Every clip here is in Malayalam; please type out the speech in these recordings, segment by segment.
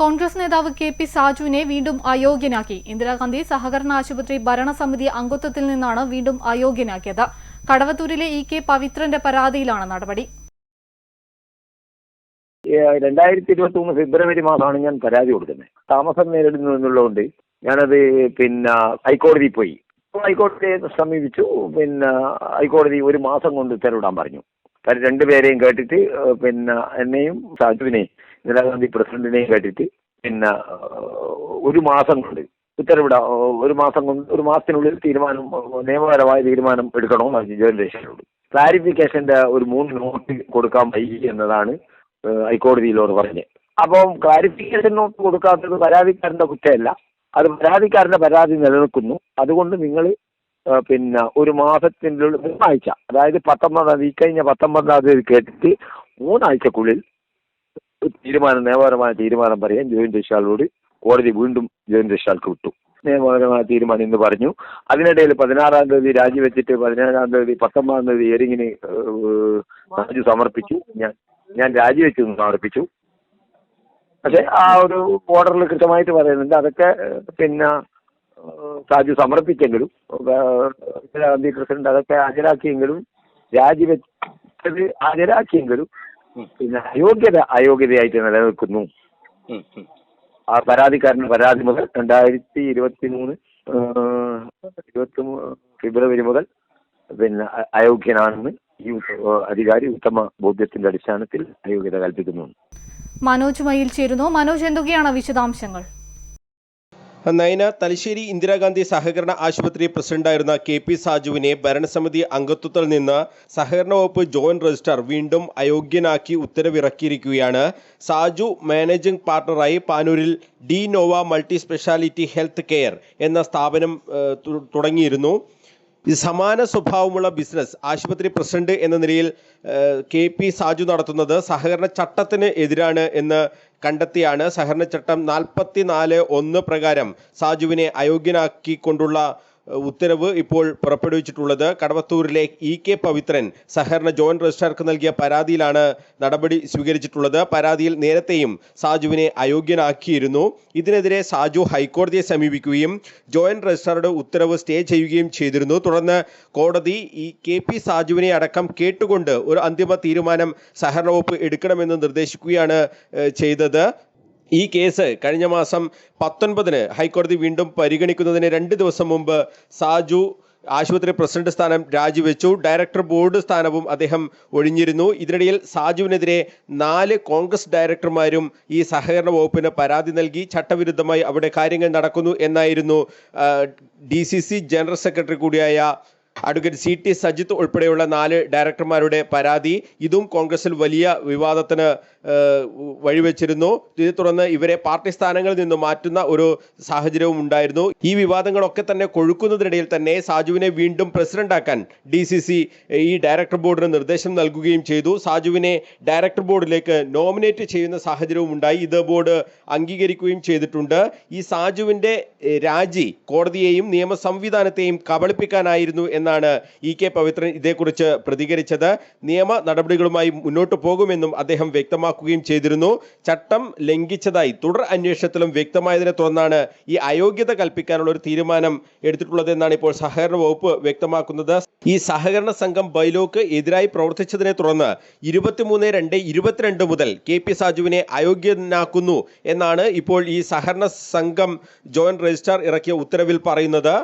കോൺഗ്രസ് നേതാവ് കെ പി സാജുവിനെ വീണ്ടും അയോഗ്യനാക്കി. ഇന്ദിരാഗാന്ധി സഹകരണ ആശുപത്രി ഭരണസമിതി അംഗത്വത്തിൽ നിന്നാണ് വീണ്ടും അയോഗ്യനാക്കിയത്. കടവത്തൂരിലെ ഇ കെ പവിത്രന്റെ പരാതിയിലാണ് നടപടി. രണ്ടായിരത്തി ഇരുപത്തി മൂന്ന് ഫെബ്രുവരി മാസമാണ് ഞാൻ പരാതി കൊടുക്കുന്നത്. താമസം നേരിടുന്നു എന്നുള്ളതുകൊണ്ട് ഞാനത് പിന്നെ ഹൈക്കോടതിയിൽ പോയി. ഹൈക്കോടതിയെ സമീപിച്ചു. പിന്നെ ഹൈക്കോടതി ഒരു മാസം കൊണ്ട് ഉത്തരവിടാൻ പറഞ്ഞു. രണ്ടുപേരെയും കേട്ടിട്ട് പിന്നെ എന്നെയും സാജുവിനെയും ഇന്ദിരാഗാന്ധി പ്രസിഡന്റിനെയും കേട്ടിട്ട് പിന്നെ ഒരു മാസം കൊണ്ട് ഉത്തരവിടാം ഒരു മാസം കൊണ്ട് ഒരു മാസത്തിനുള്ളിൽ തീരുമാനം നിയമപരമായ തീരുമാനം എടുക്കണമെന്ന് രജിസ്ട്രാറോട് ക്ലാരിഫിക്കേഷന്റെ ഒരു മൂന്ന് നോട്ട് കൊടുക്കാൻ വൈകി എന്നതാണ് ഹൈക്കോടതിയിലോട് പറഞ്ഞത്. അപ്പം ക്ലാരിഫിക്കേഷൻ നോട്ട് കൊടുക്കാത്തത് പരാതിക്കാരന്റെ കുറ്റമല്ല. അത് പരാതിക്കാരന്റെ പരാതി നിലനിൽക്കുന്നു. അതുകൊണ്ട് നിങ്ങൾ പിന്നെ ഒരു മാസത്തിന്റെ ഉള്ളിൽ മൂന്നാഴ്ച അതായത് പത്തൊമ്പതാം തീയതി കഴിഞ്ഞ പത്തൊമ്പതാം തീയതി കേട്ടിട്ട് മൂന്നാഴ്ചക്കുള്ളിൽ തീരുമാനം നിയമപരമായ തീരുമാനം പറയാൻ ജോയിൻ രജിസ്ട്രാളോട് കോടതി വീണ്ടും ജോയിന്റ് രജിസ്ട്രാൾക്ക് വിട്ടു. നിയമപരമായ തീരുമാനം എന്ന് പറഞ്ഞു. അതിനിടയിൽ പതിനാറാം തീയതി രാജിവെച്ചിട്ട് പതിനേഴാം തീയതി പത്തൊമ്പതാം തീയതി എരിങ്ങിന് രാജി സമർപ്പിച്ചു. ഞാൻ ഞാൻ രാജിവെച്ചു സമർപ്പിച്ചു. പക്ഷെ ആ ഒരു ഓർഡറിൽ കൃത്യമായിട്ട് പറയുന്നുണ്ട്. അതൊക്കെ പിന്നെ രാജു സമർപ്പിച്ചെങ്കിലും ഇന്ദിരാഗാന്ധി പ്രസിഡന്റ് അതൊക്കെ ഹാജരാക്കിയെങ്കിലും രാജിവെച്ചത് ഹാജരാക്കിയെങ്കിലും പിന്നെ അയോഗ്യത അയോഗ്യതയായിട്ട് നിലനിൽക്കുന്നു. ആ പരാതിക്കാരന്റെ പരാതി മുതൽ രണ്ടായിരത്തി ഇരുപത്തി മൂന്ന് ഇരുപത്തി ഫെബ്രുവരി മുതൽ പിന്നെ അയോഗ്യനാണെന്ന് ഈ അധികാരി ഉത്തമ ബോധ്യത്തിന്റെ അടിസ്ഥാനത്തിൽ അയോഗ്യത കൽപ്പിക്കുന്നു മനോജ് മയിൽ ചേരുന്നു. മനോജ് എന്തൊക്കെയാണ് വിശദാംശങ്ങൾ? നയന തലശ്ശേരി ഇന്ദിരാഗാന്ധി സഹകരണ ആശുപത്രി പ്രസിഡന്റായിരുന്ന കെ പി സാജുവിനെ ഭരണസമിതി അംഗത്വത്തിൽ നിന്ന് സഹകരണ വകുപ്പ് ജോയിന്റ് രജിസ്ട്രാർ വീണ്ടും അയോഗ്യനാക്കി ഉത്തരവിറക്കിയിരിക്കുകയാണ്. സാജു മാനേജിംഗ് പാർട്ണറായി പാനൂരിൽ De Nova multi speciality health care എന്ന സ്ഥാപനം തുടങ്ങിയിരുന്നു. സമാന സ്വഭാവമുള്ള ബിസിനസ് ആശുപത്രി പ്രസിഡന്റ് എന്ന നിലയിൽ കെ പി സാജു നടത്തുന്നത് സഹകരണ ചട്ടത്തിന് എതിരാണ് എന്ന് കണ്ടെത്തിയാണ് സഹകരണ ചട്ടം നാൽപ്പത്തി നാല് ഒന്ന് പ്രകാരം സാജുവിനെ അയോഗ്യനാക്കിക്കൊണ്ടുള്ള ഉത്തരവ് ഇപ്പോൾ പുറപ്പെടുവിച്ചിട്ടുള്ളത് കടവത്തൂരിലെ ഇ കെ പവിത്രൻ സഹകരണ ജോയിന്റ് രജിസ്ട്രാർക്ക് നൽകിയ പരാതിയിലാണ് നടപടി സ്വീകരിച്ചിട്ടുള്ളത്. പരാതിയിൽ നേരത്തെയും സാജുവിനെ അയോഗ്യനാക്കിയിരുന്നു. ഇതിനെതിരെ സാജു ഹൈക്കോടതിയെ സമീപിക്കുകയും ജോയിന്റ് രജിസ്ട്രാറുടെ ഉത്തരവ് സ്റ്റേ ചെയ്യുകയും ചെയ്തിരുന്നു. തുടർന്ന് കോടതി ഈ കെ പി സാജുവിനെ അടക്കം കേട്ടുകൊണ്ട് ഒരു അന്തിമ തീരുമാനം സഹകരണ വകുപ്പ് എടുക്കണമെന്ന് നിർദ്ദേശിക്കുകയാണ് ചെയ്തത്. ഈ കേസ് കഴിഞ്ഞ മാസം പത്തൊൻപതിന് ഹൈക്കോടതി വീണ്ടും പരിഗണിക്കുന്നതിന് രണ്ട് ദിവസം മുമ്പ് സാജു ആശുപത്രി പ്രസിഡന്റ് സ്ഥാനം രാജിവെച്ചു. ഡയറക്ടർ ബോർഡ് സ്ഥാനവും അദ്ദേഹം ഒഴിഞ്ഞിരുന്നു. ഇതിനിടയിൽ സാജുവിനെതിരെ നാല് കോൺഗ്രസ് ഡയറക്ടർമാരും ഈ സഹകരണ വകുപ്പിന് പരാതി നൽകി. ചട്ടവിരുദ്ധമായി അവിടെ കാര്യങ്ങൾ നടക്കുന്നു എന്നായിരുന്നു ഡി ജനറൽ സെക്രട്ടറി കൂടിയായ അഡ്വക്കേറ്റ് സി ടി സജിത്ത് ഉൾപ്പെടെയുള്ള നാല് ഡയറക്ടർമാരുടെ പരാതി. ഇതും കോൺഗ്രസിൽ വലിയ വിവാദത്തിന് വഴിവെച്ചിരുന്നു. ഇതേ തുടർന്ന് ഇവരെ പാർട്ടി സ്ഥാനങ്ങളിൽ നിന്ന് മാറ്റുന്ന ഒരു സാഹചര്യവും ഉണ്ടായിരുന്നു. ഈ വിവാദങ്ങളൊക്കെ തന്നെ കൊഴുക്കുന്നതിനിടയിൽ തന്നെ സാജുവിനെ വീണ്ടും പ്രസിഡന്റാക്കാൻ ഡി സി സി ഈ ഡയറക്ടർ ബോർഡിന് നിർദ്ദേശം നൽകുകയും ചെയ്തു. സാജുവിനെ ഡയറക്ടർ ബോർഡിലേക്ക് നോമിനേറ്റ് ചെയ്യുന്ന സാഹചര്യവും ഉണ്ടായി. ഇത് ബോർഡ് അംഗീകരിക്കുകയും ചെയ്തിട്ടുണ്ട്. ഈ സാജുവിന്റെ ഏഹ്, രാജി കോടതിയെയും നിയമ സംവിധാനത്തെയും കബളിപ്പിക്കാനായിരുന്നു എന്നാണ് ഇ കെ പവിത്രൻ ഇതേക്കുറിച്ച് പ്രതികരിച്ചത്. നിയമ നടപടികളുമായി മുന്നോട്ട് പോകുമെന്നും അദ്ദേഹം വ്യക്തമാക്കുകയും ചെയ്തിരുന്നു. ചട്ടം ലംഘിച്ചതായി തുടർ അന്വേഷണത്തിലും വ്യക്തമായതിനെ തുടർന്നാണ് ഈ അയോഗ്യത കൽപ്പിക്കാനുള്ള ഒരു തീരുമാനം എടുത്തിട്ടുള്ളത് എന്നാണ് ഇപ്പോൾ സഹകരണ വകുപ്പ് വ്യക്തമാക്കുന്നത്. ഈ സഹകരണ സംഘം ബൈലോക്ക് എതിരായി പ്രവർത്തിച്ചതിനെ തുടർന്ന് ഇരുപത്തിമൂന്ന് രണ്ട് ഇരുപത്തിരണ്ട് മുതൽ കെ പി സാജുവിനെ അയോഗ്യനാക്കുന്നു എന്നാണ് ഇപ്പോൾ ഈ സഹകരണ സംഘം ജോയിന്റ് രജിസ്ട്രാർ ഇറക്കിയ ഉത്തരവിൽ പറയുന്നത്.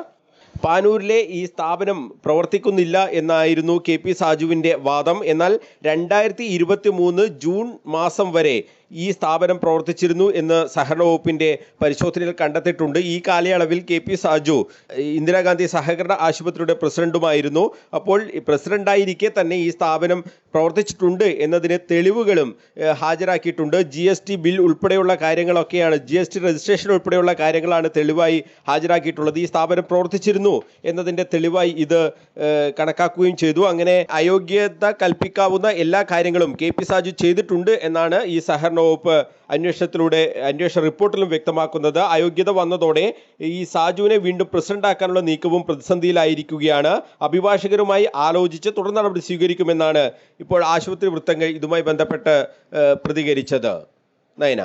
പാനൂരിലെ ഈ സ്ഥാപനം പ്രവർത്തിക്കുന്നില്ല എന്നായിരുന്നു കെ പി സാജുവിന്റെ വാദം. എന്നാൽ രണ്ടായിരത്തി ജൂൺ മാസം വരെ ഈ സ്ഥാപനം പ്രവർത്തിച്ചിരുന്നു എന്ന് സഹകരണ വകുപ്പിന്റെ പരിശോധനയിൽ കണ്ടെത്തിയിട്ടുണ്ട്. ഈ കാലയളവിൽ കെ പി സാജു ഇന്ദിരാഗാന്ധി സഹകരണ ആശുപത്രിയുടെ പ്രസിഡന്റുമായിരുന്നു. അപ്പോൾ പ്രസിഡന്റായിരിക്കെ തന്നെ ഈ സ്ഥാപനം പ്രവർത്തിച്ചിട്ടുണ്ട് എന്നതിന് തെളിവുകളും ഹാജരാക്കിയിട്ടുണ്ട്. ജി എസ് ടി ബിൽ ഉൾപ്പെടെയുള്ള കാര്യങ്ങളൊക്കെയാണ് ജി എസ് ടി രജിസ്ട്രേഷൻ ഉൾപ്പെടെയുള്ള കാര്യങ്ങളാണ് തെളിവായി ഹാജരാക്കിയിട്ടുള്ളത്. ഈ സ്ഥാപനം പ്രവർത്തിച്ചിരുന്നു എന്നതിന്റെ തെളിവായി ഇത് കണക്കാക്കുകയും ചെയ്തു. അങ്ങനെ അയോഗ്യത കൽപ്പിക്കാവുന്ന എല്ലാ കാര്യങ്ങളും കെ പി സാജു ചെയ്തിട്ടുണ്ട് എന്നാണ് ഈ സഹകരണ വകുപ്പ് അന്വേഷണത്തിലൂടെ അന്വേഷണ റിപ്പോർട്ടിലും വ്യക്തമാക്കുന്നത് അയോഗ്യത വന്നതോടെ ഈ സാജുവിനെ വീണ്ടും പ്രസിഡന്റ് ആക്കാനുള്ള നീക്കവും പ്രതിസന്ധിയിലായിരിക്കുകയാണ്. അഭിഭാഷകരുമായി ആലോചിച്ച് തുടർ നടപടി സ്വീകരിക്കുമെന്നാണ് ഇപ്പോൾ ആശുപത്രി വൃത്തങ്ങൾ ഇതുമായി ബന്ധപ്പെട്ട് പ്രതികരിച്ചത്. നയന.